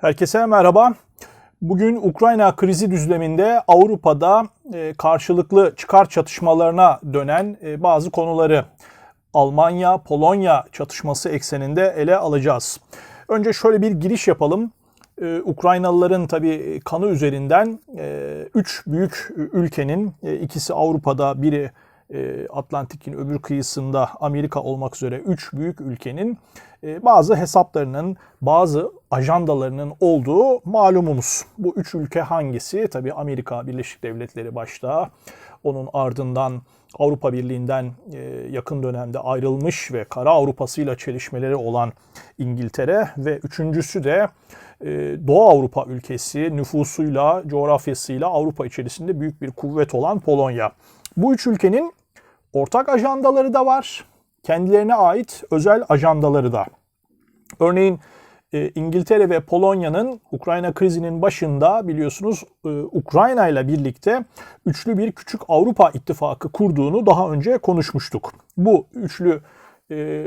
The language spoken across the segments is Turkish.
Herkese merhaba. Bugün Ukrayna krizi düzleminde Avrupa'da e, karşılıklı çıkar çatışmalarına dönen e, bazı konuları Almanya-Polonya çatışması ekseninde ele alacağız. Önce şöyle bir giriş yapalım. E, Ukraynalıların tabii kanı üzerinden 3 büyük ülkenin ikisi Avrupa'da biri Atlantik'in öbür kıyısında Amerika olmak üzere 3 büyük ülkenin e, bazı hesaplarının, bazı ajandalarının olduğu malumumuz. Bu üç ülke hangisi? Tabii Amerika Birleşik Devletleri başta. Onun ardından Avrupa Birliği'nden e, yakın dönemde ayrılmış ve kara Avrupa'sıyla çelişmeleri olan İngiltere ve üçüncüsü de e, Doğu Avrupa ülkesi nüfusuyla, coğrafyasıyla Avrupa içerisinde büyük bir kuvvet olan Polonya. Bu üç ülkenin ortak ajandaları da var kendilerine ait özel ajandaları da. Örneğin e, İngiltere ve Polonya'nın Ukrayna krizinin başında biliyorsunuz e, Ukrayna ile birlikte üçlü bir küçük Avrupa ittifakı kurduğunu daha önce konuşmuştuk. Bu üçlü e,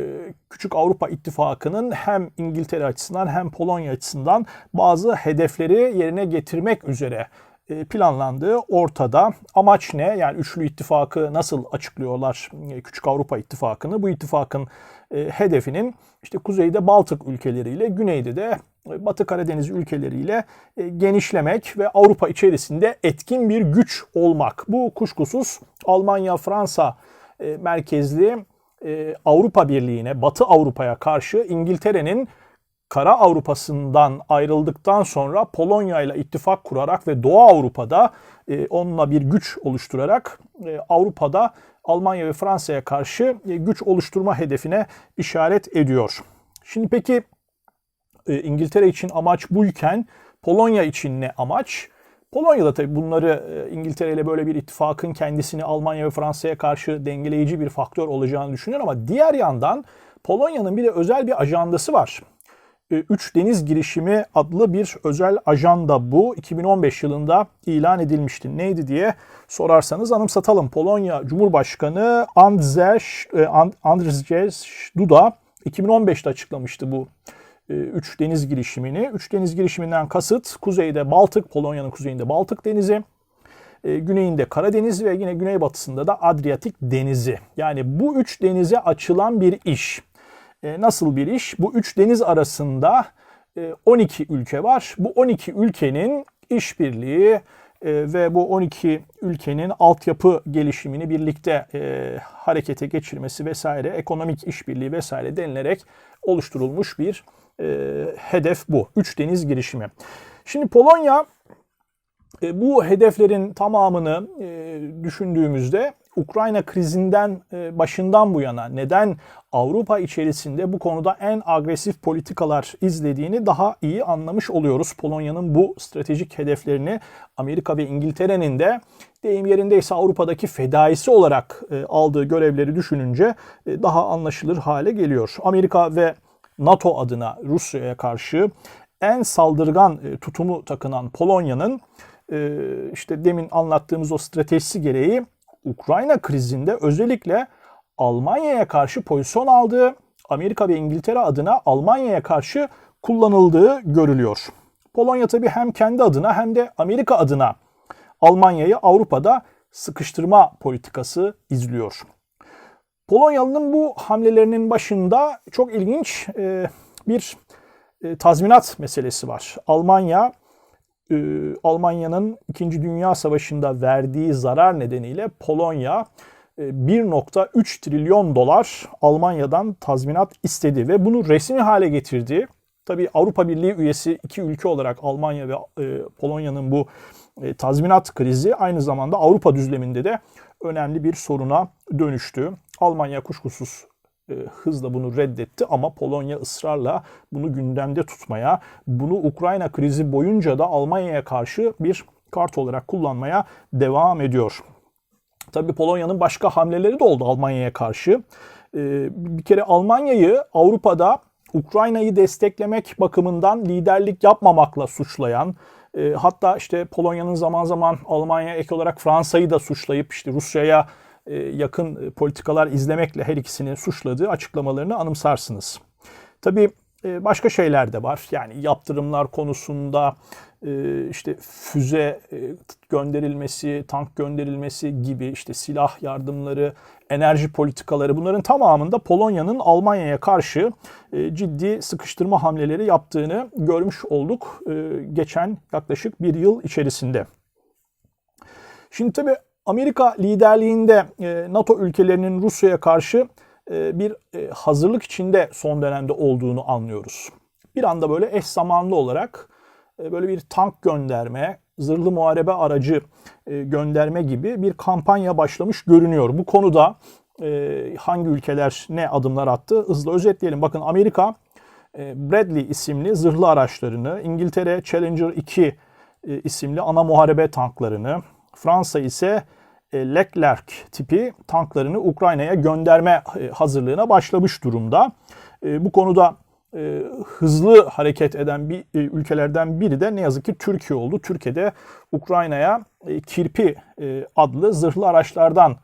küçük Avrupa ittifakının hem İngiltere açısından hem Polonya açısından bazı hedefleri yerine getirmek üzere planlandığı ortada. Amaç ne? Yani üçlü ittifakı nasıl açıklıyorlar e, Küçük Avrupa İttifakı'nı? Bu ittifakın e, hedefinin işte kuzeyde Baltık ülkeleriyle, güneyde de Batı Karadeniz ülkeleriyle genişlemek ve Avrupa içerisinde etkin bir güç olmak. Bu kuşkusuz Almanya, Fransa merkezli Avrupa Birliği'ne, Batı Avrupa'ya karşı İngiltere'nin Kara Avrupa'sından ayrıldıktan sonra Polonya ile ittifak kurarak ve Doğu Avrupa'da e, onunla bir güç oluşturarak e, Avrupa'da Almanya ve Fransa'ya karşı e, güç oluşturma hedefine işaret ediyor. Şimdi peki e, İngiltere için amaç buyken Polonya için ne amaç? Polonya'da tabii bunları e, İngiltere ile böyle bir ittifakın kendisini Almanya ve Fransa'ya karşı dengeleyici bir faktör olacağını düşünüyor ama diğer yandan Polonya'nın bir de özel bir ajandası var. E, Üç Deniz Girişimi adlı bir özel ajanda bu. 2015 yılında ilan edilmişti. Neydi diye sorarsanız anımsatalım. Polonya Cumhurbaşkanı Andrzej, e, Andrzej Duda 2015'te açıklamıştı bu e, üç deniz girişimini. Üç deniz girişiminden kasıt kuzeyde Baltık, Polonya'nın kuzeyinde Baltık Denizi, güneyinde Karadeniz ve yine güneybatısında da Adriyatik Denizi. Yani bu üç denize açılan bir iş. E, nasıl bir iş? Bu üç deniz arasında 12 e, ülke var. Bu 12 ülkenin işbirliği e, ve bu 12 ülkenin altyapı gelişimini birlikte harekete geçirmesi vesaire, ekonomik işbirliği vesaire denilerek oluşturulmuş bir hedef bu. Üç deniz girişimi. Şimdi Polonya bu hedeflerin tamamını düşündüğümüzde Ukrayna krizinden e, başından bu yana neden Avrupa içerisinde bu konuda en agresif politikalar izlediğini daha iyi anlamış oluyoruz. Polonya'nın bu stratejik hedeflerini Amerika ve İngiltere'nin de deyim yerindeyse Avrupa'daki fedaisi olarak e, aldığı görevleri düşününce e, daha anlaşılır hale geliyor. Amerika ve NATO adına Rusya'ya karşı en saldırgan tutumu takınan Polonya'nın işte demin anlattığımız o stratejisi gereği Ukrayna krizinde özellikle Almanya'ya karşı pozisyon aldığı, Amerika ve İngiltere adına Almanya'ya karşı kullanıldığı görülüyor. Polonya tabi hem kendi adına hem de Amerika adına Almanya'yı Avrupa'da sıkıştırma politikası izliyor. Polonyalı'nın bu hamlelerinin başında çok ilginç bir tazminat meselesi var. Almanya e, Almanya'nın 2. Dünya Savaşı'nda verdiği zarar nedeniyle Polonya 1.3 e, trilyon dolar Almanya'dan tazminat istedi ve bunu resmi hale getirdi. Tabii Avrupa Birliği üyesi iki ülke olarak Almanya ve e, Polonya'nın bu tazminat krizi aynı zamanda Avrupa düzleminde de önemli bir soruna dönüştü. Almanya kuşkusuz e, hızla bunu reddetti ama Polonya ısrarla bunu gündemde tutmaya, bunu Ukrayna krizi boyunca da Almanya'ya karşı bir kart olarak kullanmaya devam ediyor. Tabii Polonya'nın başka hamleleri de oldu Almanya'ya karşı. E, bir kere Almanya'yı Avrupa'da Ukrayna'yı desteklemek bakımından liderlik yapmamakla suçlayan, e, hatta işte Polonya'nın zaman zaman Almanya ek olarak Fransa'yı da suçlayıp işte Rusya'ya yakın politikalar izlemekle her ikisini suçladığı açıklamalarını anımsarsınız. Tabii e, başka şeyler de var. Yani yaptırımlar konusunda e, işte füze e, gönderilmesi, tank gönderilmesi gibi işte silah yardımları, enerji politikaları bunların tamamında Polonya'nın Almanya'ya karşı ciddi sıkıştırma hamleleri yaptığını görmüş olduk geçen yaklaşık bir yıl içerisinde. Şimdi tabii Amerika liderliğinde NATO ülkelerinin Rusya'ya karşı e, bir e, hazırlık içinde son dönemde olduğunu anlıyoruz. Bir anda böyle eş zamanlı olarak e, böyle bir tank gönderme, zırhlı muharebe aracı gönderme gibi bir kampanya başlamış görünüyor. Bu konuda hangi ülkeler ne adımlar attı hızlı özetleyelim. Bakın Amerika Bradley isimli zırhlı araçlarını, İngiltere Challenger 2 isimli ana muharebe tanklarını, Fransa ise e, Leclerc tipi tanklarını Ukrayna'ya gönderme e, hazırlığına başlamış durumda. E, bu konuda hızlı hareket eden bir ülkelerden biri de ne yazık ki Türkiye oldu. Türkiye'de Ukrayna'ya Kirpi adlı zırhlı araçlardan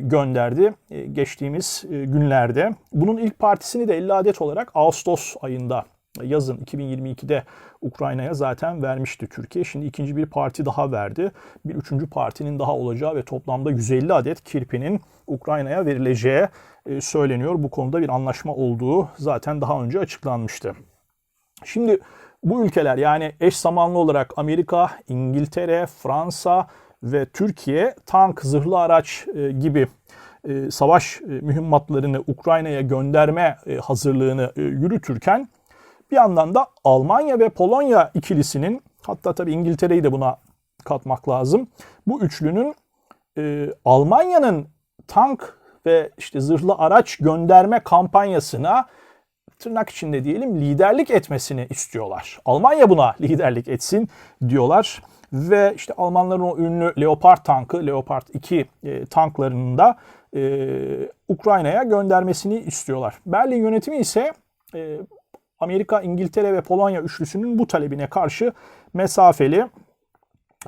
gönderdi geçtiğimiz günlerde. Bunun ilk partisini de 50 adet olarak Ağustos ayında yazın 2022'de Ukrayna'ya zaten vermişti Türkiye. Şimdi ikinci bir parti daha verdi. Bir üçüncü partinin daha olacağı ve toplamda 150 adet kirpinin Ukrayna'ya verileceği e, söyleniyor. Bu konuda bir anlaşma olduğu zaten daha önce açıklanmıştı. Şimdi bu ülkeler yani eş zamanlı olarak Amerika, İngiltere, Fransa ve Türkiye tank, zırhlı araç e, gibi e, savaş mühimmatlarını Ukrayna'ya gönderme hazırlığını yürütürken bir yandan da Almanya ve Polonya ikilisinin hatta tabii İngiltere'yi de buna katmak lazım. Bu üçlünün e, Almanya'nın tank ve işte zırhlı araç gönderme kampanyasına tırnak içinde diyelim liderlik etmesini istiyorlar. Almanya buna liderlik etsin diyorlar ve işte Almanların o ünlü Leopard tankı, Leopard 2 e, tanklarının da e, Ukrayna'ya göndermesini istiyorlar. Berlin yönetimi ise e, Amerika, İngiltere ve Polonya üçlüsünün bu talebine karşı mesafeli.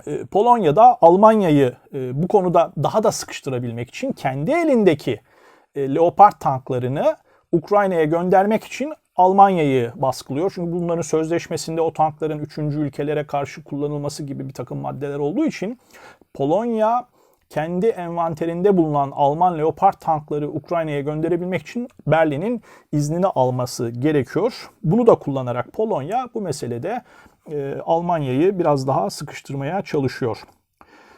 Ee, Polonya'da Almanya'yı e, bu konuda daha da sıkıştırabilmek için kendi elindeki e, Leopard tanklarını Ukrayna'ya göndermek için Almanya'yı baskılıyor. Çünkü bunların sözleşmesinde o tankların üçüncü ülkelere karşı kullanılması gibi bir takım maddeler olduğu için Polonya kendi envanterinde bulunan Alman Leopard tankları Ukrayna'ya gönderebilmek için Berlin'in iznini alması gerekiyor. Bunu da kullanarak Polonya bu meselede e, Almanya'yı biraz daha sıkıştırmaya çalışıyor.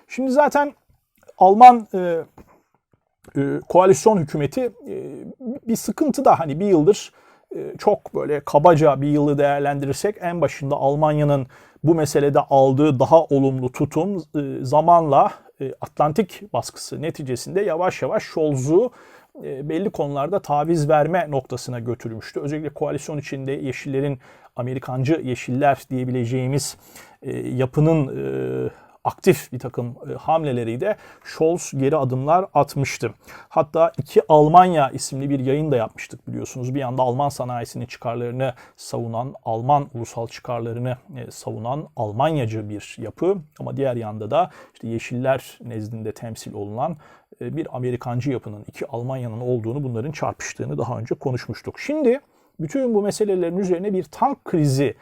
Şimdi zaten Alman e, e, koalisyon hükümeti e, bir sıkıntı da hani bir yıldır çok böyle kabaca bir yılı değerlendirirsek en başında Almanya'nın bu meselede aldığı daha olumlu tutum e, zamanla e, Atlantik baskısı neticesinde yavaş yavaş Scholz'u e, belli konularda taviz verme noktasına götürmüştü. Özellikle koalisyon içinde Yeşillerin Amerikancı Yeşiller diyebileceğimiz yapının aktif bir takım e, hamleleri de Scholz geri adımlar atmıştı. Hatta iki Almanya isimli bir yayın da yapmıştık biliyorsunuz. Bir yanda Alman sanayisinin çıkarlarını savunan, Alman ulusal çıkarlarını e, savunan Almanyacı bir yapı ama diğer yanda da işte Yeşiller nezdinde temsil olunan e, bir Amerikancı yapının iki Almanya'nın olduğunu bunların çarpıştığını daha önce konuşmuştuk. Şimdi bütün bu meselelerin üzerine bir tank krizi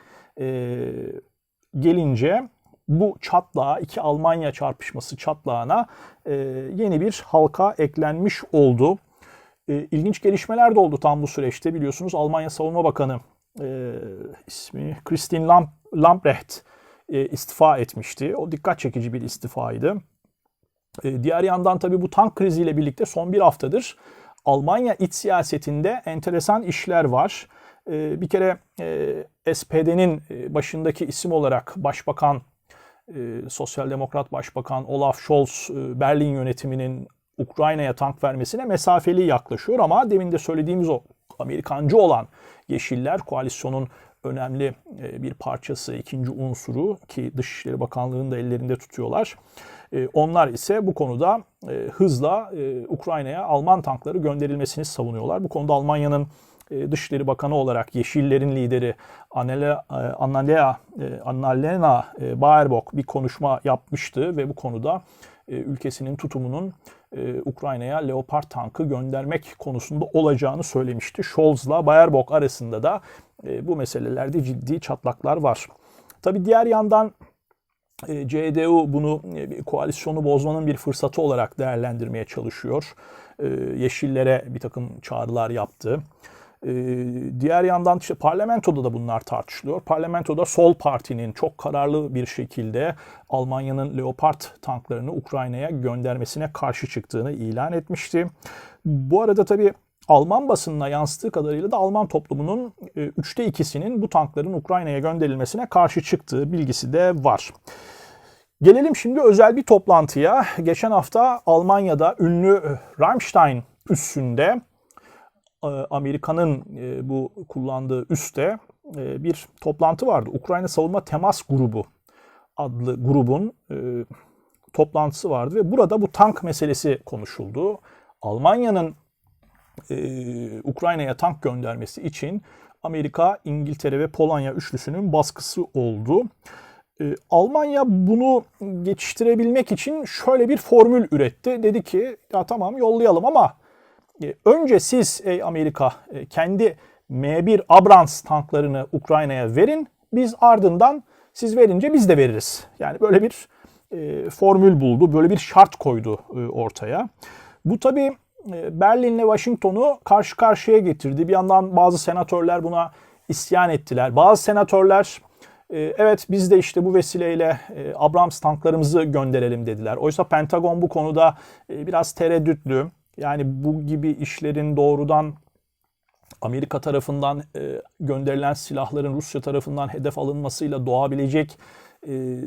gelince bu çatlağa, iki Almanya çarpışması çatlağına e, yeni bir halka eklenmiş oldu. E, ilginç gelişmeler de oldu tam bu süreçte. Biliyorsunuz Almanya Savunma Bakanı e, ismi Christine Lamp Lamprecht e, istifa etmişti. O dikkat çekici bir istifaydı. E, diğer yandan tabii bu tank kriziyle birlikte son bir haftadır Almanya iç siyasetinde enteresan işler var. E, bir kere e, SPD'nin e, başındaki isim olarak Başbakan e, Sosyal Demokrat Başbakan Olaf Scholz e, Berlin yönetiminin Ukrayna'ya tank vermesine mesafeli yaklaşıyor ama demin de söylediğimiz o Amerikancı olan Yeşiller koalisyonun önemli e, bir parçası, ikinci unsuru ki Dışişleri Bakanlığı'nı da ellerinde tutuyorlar. E, onlar ise bu konuda hızla Ukrayna'ya Alman tankları gönderilmesini savunuyorlar. Bu konuda Almanya'nın e, Dışişleri Bakanı olarak Yeşillerin lideri Annalena, e, Annalena, e, Annalena Baerbock bir konuşma yapmıştı ve bu konuda ülkesinin tutumunun Ukrayna'ya Leopard tankı göndermek konusunda olacağını söylemişti. Scholz'la Baerbock arasında da e, bu meselelerde ciddi çatlaklar var. Tabi diğer yandan e, CDU bunu e, koalisyonu bozmanın bir fırsatı olarak değerlendirmeye çalışıyor. E, yeşillere bir takım çağrılar yaptı. E, diğer yandan işte parlamentoda da bunlar tartışılıyor. Parlamentoda Sol Parti'nin çok kararlı bir şekilde Almanya'nın Leopard tanklarını Ukrayna'ya göndermesine karşı çıktığını ilan etmişti. Bu arada tabii Alman basınına yansıttığı kadarıyla da Alman toplumunun e, üçte ikisinin bu tankların Ukrayna'ya gönderilmesine karşı çıktığı bilgisi de var. Gelelim şimdi özel bir toplantıya. Geçen hafta Almanya'da ünlü e, Rammstein üssünde Amerika'nın bu kullandığı üste bir toplantı vardı. Ukrayna Savunma Temas Grubu adlı grubun toplantısı vardı ve burada bu tank meselesi konuşuldu. Almanya'nın e, Ukrayna'ya tank göndermesi için Amerika, İngiltere ve Polonya üçlüsünün baskısı oldu. E, Almanya bunu geçiştirebilmek için şöyle bir formül üretti. Dedi ki ya tamam yollayalım ama e, önce siz ey Amerika e, kendi M1 Abrams tanklarını Ukrayna'ya verin. Biz ardından siz verince biz de veririz. Yani böyle bir e, formül buldu, böyle bir şart koydu e, ortaya. Bu tabii e, Berlin'le Washington'u karşı karşıya getirdi. Bir yandan bazı senatörler buna isyan ettiler. Bazı senatörler e, evet biz de işte bu vesileyle e, Abrams tanklarımızı gönderelim dediler. Oysa Pentagon bu konuda biraz tereddütlü. Yani bu gibi işlerin doğrudan Amerika tarafından gönderilen silahların Rusya tarafından hedef alınmasıyla doğabilecek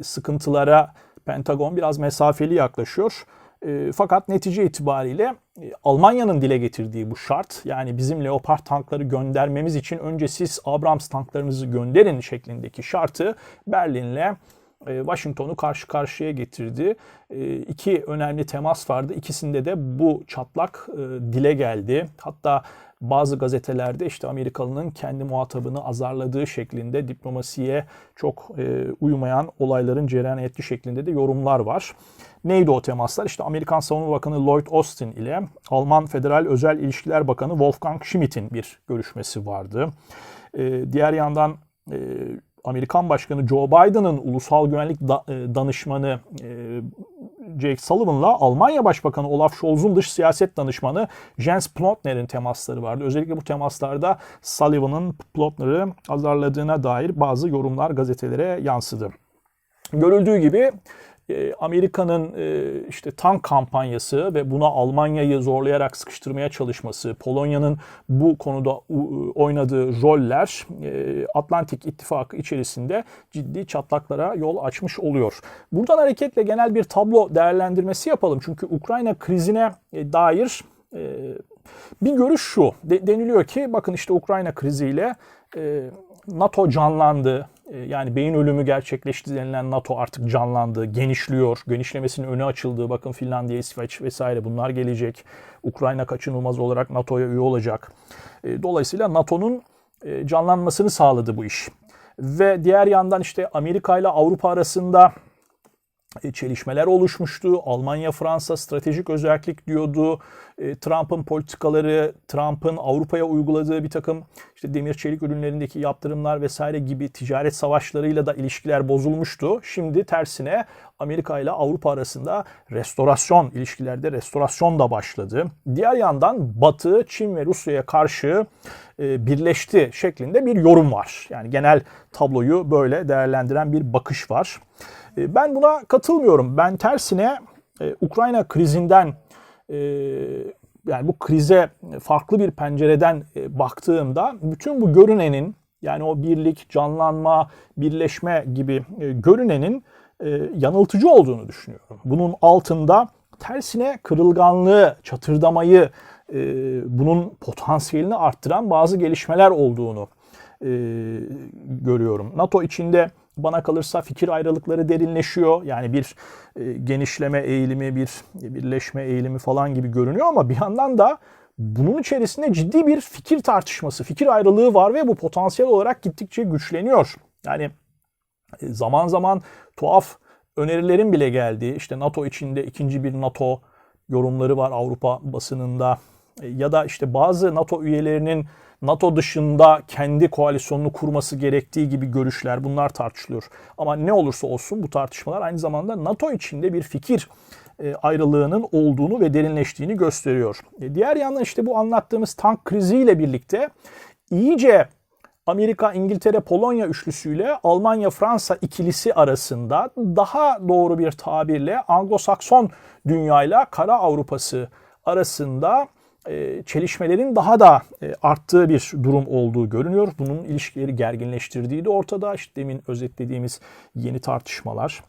sıkıntılara Pentagon biraz mesafeli yaklaşıyor. E, fakat netice itibariyle e, Almanya'nın dile getirdiği bu şart yani bizim Leopard tankları göndermemiz için önce siz Abrams tanklarınızı gönderin şeklindeki şartı Berlin'le e, Washington'u karşı karşıya getirdi. E, iki önemli temas vardı. İkisinde de bu çatlak e, dile geldi. Hatta bazı gazetelerde işte Amerikalının kendi muhatabını azarladığı şeklinde diplomasiye çok uymayan olayların cereyan ettiği şeklinde de yorumlar var. Neydi o temaslar? İşte Amerikan Savunma Bakanı Lloyd Austin ile Alman Federal Özel İlişkiler Bakanı Wolfgang Schmidt'in bir görüşmesi vardı. Diğer yandan Amerikan Başkanı Joe Biden'ın ulusal güvenlik da, e, danışmanı e, Jake Sullivan'la Almanya Başbakanı Olaf Scholz'un dış siyaset danışmanı Jens Plotner'in temasları vardı. Özellikle bu temaslarda Sullivan'ın Plotner'ı azarladığına dair bazı yorumlar gazetelere yansıdı. Görüldüğü gibi e, Amerika'nın e, işte tank kampanyası ve buna Almanya'yı zorlayarak sıkıştırmaya çalışması, Polonya'nın bu konuda oynadığı roller e, Atlantik İttifakı içerisinde ciddi çatlaklara yol açmış oluyor. Buradan hareketle genel bir tablo değerlendirmesi yapalım. Çünkü Ukrayna krizine dair bir görüş şu. deniliyor ki bakın işte Ukrayna kriziyle NATO canlandı. Ee, yani beyin ölümü gerçekleşti denilen NATO artık canlandı, genişliyor. Genişlemesinin önü açıldı. Bakın Finlandiya, İsveç vesaire bunlar gelecek. Ukrayna kaçınılmaz olarak NATO'ya üye olacak. Ee, dolayısıyla NATO'nun e, canlanmasını sağladı bu iş. Ve diğer yandan işte Amerika ile Avrupa arasında e, çelişmeler oluşmuştu. Almanya, Fransa stratejik özellik diyordu. E, Trump'ın politikaları, Trump'ın Avrupa'ya uyguladığı bir takım işte demir çelik ürünlerindeki yaptırımlar vesaire gibi ticaret savaşlarıyla da ilişkiler bozulmuştu. Şimdi tersine Amerika ile Avrupa arasında restorasyon ilişkilerde restorasyon da başladı. Diğer yandan Batı, Çin ve Rusya'ya karşı e, birleşti şeklinde bir yorum var. Yani genel tabloyu böyle değerlendiren bir bakış var. E, ben buna katılmıyorum. Ben tersine e, Ukrayna krizinden e, yani bu krize farklı bir pencereden baktığımda bütün bu görünenin yani o birlik, canlanma, birleşme gibi görünenin yanıltıcı olduğunu düşünüyorum. Bunun altında tersine kırılganlığı, çatırdamayı, bunun potansiyelini arttıran bazı gelişmeler olduğunu görüyorum. NATO içinde bana kalırsa fikir ayrılıkları derinleşiyor. Yani bir e, genişleme eğilimi, bir birleşme eğilimi falan gibi görünüyor ama bir yandan da bunun içerisinde ciddi bir fikir tartışması, fikir ayrılığı var ve bu potansiyel olarak gittikçe güçleniyor. Yani e, zaman zaman tuhaf önerilerin bile geldiği, işte NATO içinde ikinci bir NATO yorumları var Avrupa basınında e, ya da işte bazı NATO üyelerinin NATO dışında kendi koalisyonunu kurması gerektiği gibi görüşler bunlar tartışılıyor. Ama ne olursa olsun bu tartışmalar aynı zamanda NATO içinde bir fikir e, ayrılığının olduğunu ve derinleştiğini gösteriyor. E, diğer yandan işte bu anlattığımız tank kriziyle birlikte iyice Amerika, İngiltere, Polonya üçlüsüyle Almanya, Fransa ikilisi arasında daha doğru bir tabirle Anglo-Sakson dünyayla Kara Avrupası arasında çelişmelerin daha da e, arttığı bir durum olduğu görünüyor. Bunun ilişkileri gerginleştirdiği de ortada. İşte demin özetlediğimiz yeni tartışmalar.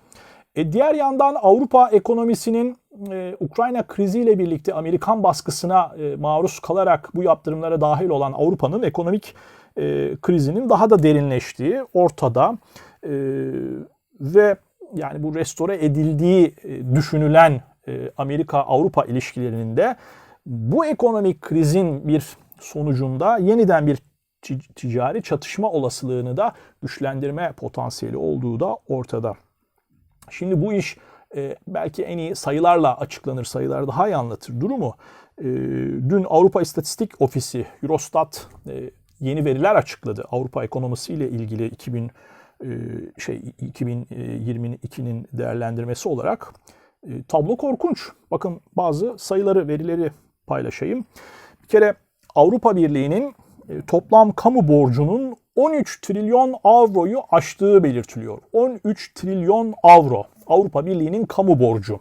E diğer yandan Avrupa ekonomisinin e, Ukrayna kriziyle birlikte Amerikan baskısına e, maruz kalarak bu yaptırımlara dahil olan Avrupa'nın ekonomik e, krizinin daha da derinleştiği ortada e, ve yani bu restore edildiği e, düşünülen e, Amerika-Avrupa ilişkilerinin de bu ekonomik krizin bir sonucunda yeniden bir ticari çatışma olasılığını da güçlendirme potansiyeli olduğu da ortada. Şimdi bu iş e, belki en iyi sayılarla açıklanır, sayılar daha iyi anlatır durumu. E, dün Avrupa İstatistik Ofisi, Eurostat e, yeni veriler açıkladı. Avrupa ekonomisi ile ilgili 2000 e, şey 2022'nin değerlendirmesi olarak e, tablo korkunç. Bakın bazı sayıları, verileri paylaşayım. Bir kere Avrupa Birliği'nin e, toplam kamu borcunun 13 trilyon avroyu aştığı belirtiliyor. 13 trilyon avro Avrupa Birliği'nin kamu borcu.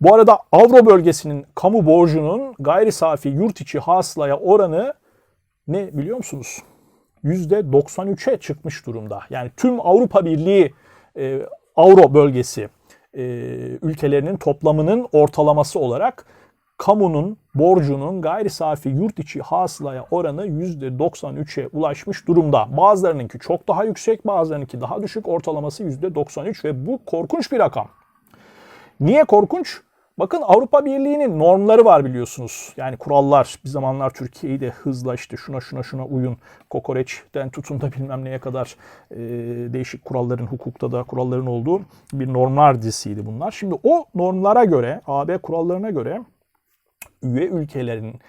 Bu arada avro bölgesinin kamu borcunun gayri safi yurt içi hasılaya oranı ne biliyor musunuz? %93'e çıkmış durumda. Yani tüm Avrupa Birliği e, avro bölgesi e, ülkelerinin toplamının ortalaması olarak kamunun borcunun gayri safi yurt içi hasılaya oranı %93'e ulaşmış durumda. Bazılarınınki çok daha yüksek, bazılarınınki daha düşük. Ortalaması %93 ve bu korkunç bir rakam. Niye korkunç? Bakın Avrupa Birliği'nin normları var biliyorsunuz. Yani kurallar. Bir zamanlar Türkiye'yi de hızla işte şuna şuna şuna uyun. Kokoreçten tutun da bilmem neye kadar e, değişik kuralların, hukukta da kuralların olduğu bir normlar dizisiydi bunlar. Şimdi o normlara göre, AB kurallarına göre üye ülkelerin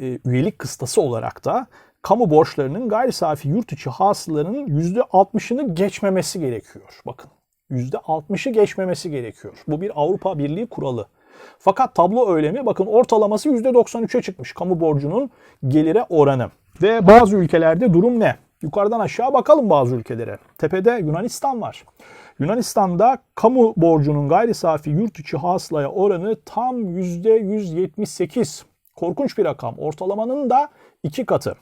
e, üyelik kıstası olarak da kamu borçlarının gayri safi yurt içi hasılarının %60'ını geçmemesi gerekiyor. Bakın %60'ı geçmemesi gerekiyor. Bu bir Avrupa Birliği kuralı. Fakat tablo öyle mi? Bakın ortalaması %93'e çıkmış kamu borcunun gelire oranı. Ve bazı ülkelerde durum ne? Yukarıdan aşağı bakalım bazı ülkelere. Tepede Yunanistan var. Yunanistan'da kamu borcunun gayri safi yurt içi hasılaya oranı tam %178. Korkunç bir rakam. Ortalamanın da iki katı.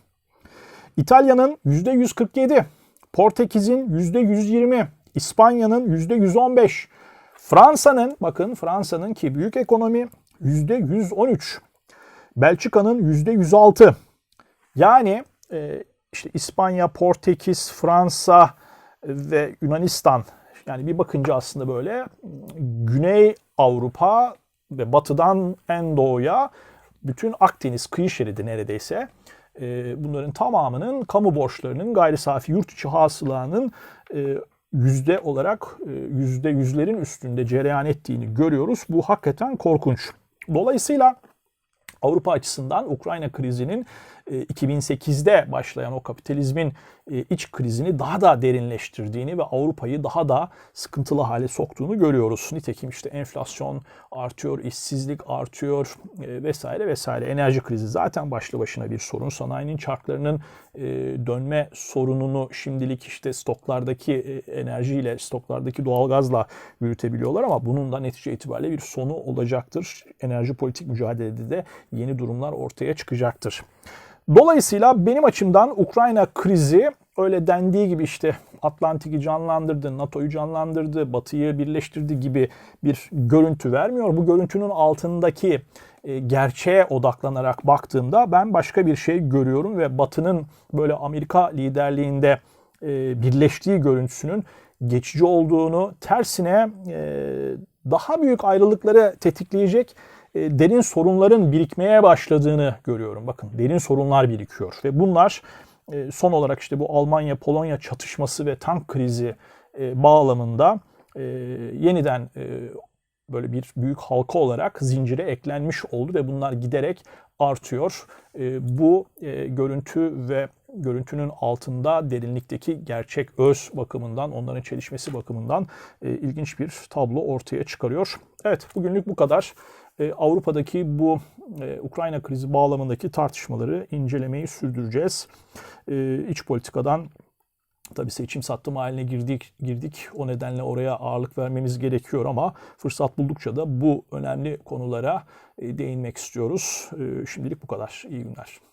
İtalya'nın %147, Portekiz'in %120, İspanya'nın %115, Fransa'nın bakın Fransa'nın ki büyük ekonomi %113, Belçika'nın %106. Yani e, işte İspanya, Portekiz, Fransa ve Yunanistan yani bir bakınca aslında böyle Güney Avrupa ve batıdan en doğuya bütün Akdeniz kıyı şeridi neredeyse e, bunların tamamının kamu borçlarının gayri safi yurt içi hasılanın e, yüzde olarak e, yüzde yüzlerin üstünde cereyan ettiğini görüyoruz. Bu hakikaten korkunç. Dolayısıyla Avrupa açısından Ukrayna krizinin 2008'de e, başlayan o kapitalizmin e, iç krizini daha da derinleştirdiğini ve Avrupa'yı daha da sıkıntılı hale soktuğunu görüyoruz. Nitekim işte enflasyon artıyor, işsizlik artıyor e, vesaire vesaire. Enerji krizi zaten başlı başına bir sorun. Sanayinin çarklarının dönme sorununu şimdilik işte stoklardaki enerjiyle, stoklardaki doğalgazla yürütebiliyorlar ama bunun da netice itibariyle bir sonu olacaktır. Enerji politik mücadelede de yeni durumlar ortaya çıkacaktır. Dolayısıyla benim açımdan Ukrayna krizi öyle dendiği gibi işte Atlantik'i canlandırdı, NATO'yu canlandırdı, Batı'yı birleştirdi gibi bir görüntü vermiyor. Bu görüntünün altındaki e, gerçeğe odaklanarak baktığımda ben başka bir şey görüyorum ve Batı'nın böyle Amerika liderliğinde e, birleştiği görüntüsünün geçici olduğunu, tersine e, daha büyük ayrılıkları tetikleyecek derin sorunların birikmeye başladığını görüyorum. Bakın derin sorunlar birikiyor ve bunlar e, son olarak işte bu Almanya-Polonya çatışması ve tank krizi e, bağlamında yeniden böyle bir büyük halka olarak zincire eklenmiş oldu ve bunlar giderek artıyor. E, bu e, görüntü ve görüntünün altında derinlikteki gerçek öz bakımından, onların çelişmesi bakımından e, ilginç bir tablo ortaya çıkarıyor. Evet, bugünlük bu kadar. E, Avrupa'daki bu e, Ukrayna krizi bağlamındaki tartışmaları incelemeyi sürdüreceğiz. E, iç politikadan Tabii seçim sattım haline girdik, girdik. O nedenle oraya ağırlık vermemiz gerekiyor ama fırsat buldukça da bu önemli konulara e, değinmek istiyoruz. Şimdilik bu kadar. İyi günler.